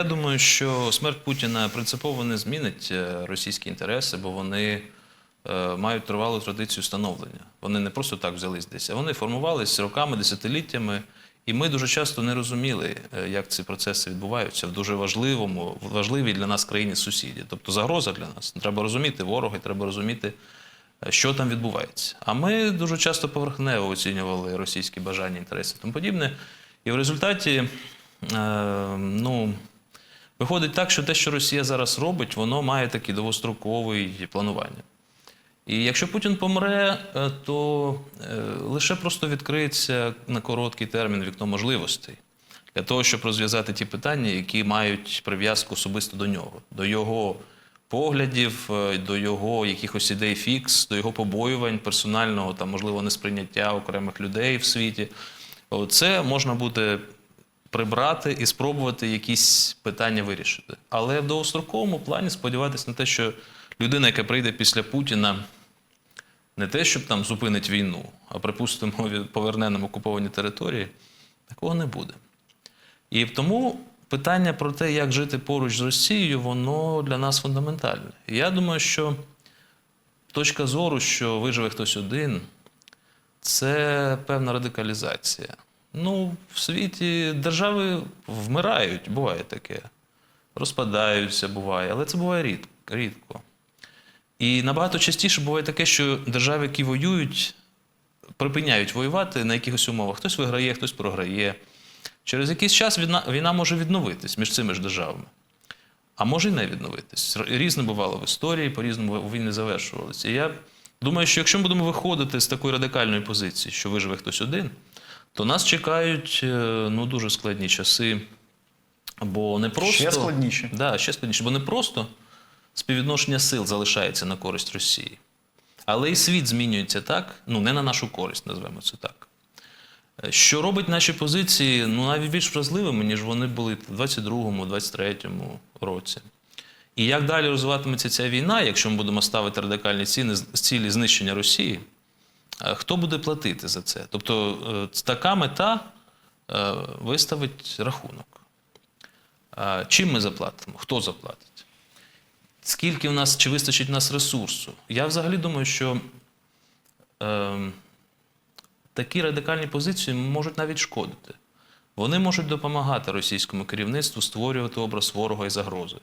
Я думаю, що смерть Путіна принципово не змінить е, російські інтереси, бо вони е, мають тривалу традицію становлення. Вони не просто так взялись десь, а вони формувалися роками, десятиліттями. І ми дуже часто не розуміли, е, як ці процеси відбуваються в дуже важливому, важливій для нас країні сусіді. Тобто загроза для нас. Треба розуміти ворога, треба розуміти, що там відбувається. А ми дуже часто поверхнево оцінювали російські бажання, інтереси і тому подібне. І в результаті, ну. Виходить так, що те, що Росія зараз робить, воно має такий довгостроковий планування. І якщо Путін помре, е, то е, лише просто відкриється на короткий термін вікно можливостей для того, щоб розв'язати ті питання, які мають прив'язку особисто до нього, до його поглядів, е, до його якихось ідей фікс, до його побоювань, персонального там, можливо, несприйняття окремих людей в світі. Це можна буде прибрати і спробувати якісь питання вирішити. Але в довгостроковому плані сподіватися на те, що людина, яка прийде після Путіна, не те, щоб там зупинить війну, а припустимо, поверне нам окуповані території, такого не буде. І тому питання про те, як жити поруч з Росією, воно для нас фундаментальне. І я думаю, що точка зору, що виживе хтось один, це певна радикалізація. Ну, в світі держави вмирають, буває таке. Розпадаються, буває, але це буває рід- рідко. І набагато частіше буває таке, що держави, які воюють, припиняють воювати на якихось умовах. Хтось виграє, хтось програє. Через якийсь час війна, війна може відновитись між цими ж державами. А може й не відновитись. Різне бувало в історії, по-різному війни завершувалися. І я думаю, що якщо ми будемо виходити з такої радикальної позиції, що виживе хтось один, то нас чекають е, ну, дуже складні часи. Бо не просто Ще складніші. Да, ще складніше, бо не просто співвідношення сил залишається на користь Росії, але і світ змінюється так, ну не на нашу користь, назвемо це так. Е, Що робить наші позиції ну, навіть більш вразливими, ніж вони були в 22-му, 23-му році. І як далі розвиватиметься ця війна, якщо ми будемо ставити радикальні ціни, цілі знищення Росії, хто буде платити за це? Тобто е, така мета е, виставить рахунок. Чим ми заплатимо? Хто заплатить? Скільки в нас, чи вистачить в нас ресурсу? Я взагалі думаю, що е, такі радикальні позиції можуть навіть шкодити. Вони можуть допомагати російському керівництву створювати образ ворога і загрози.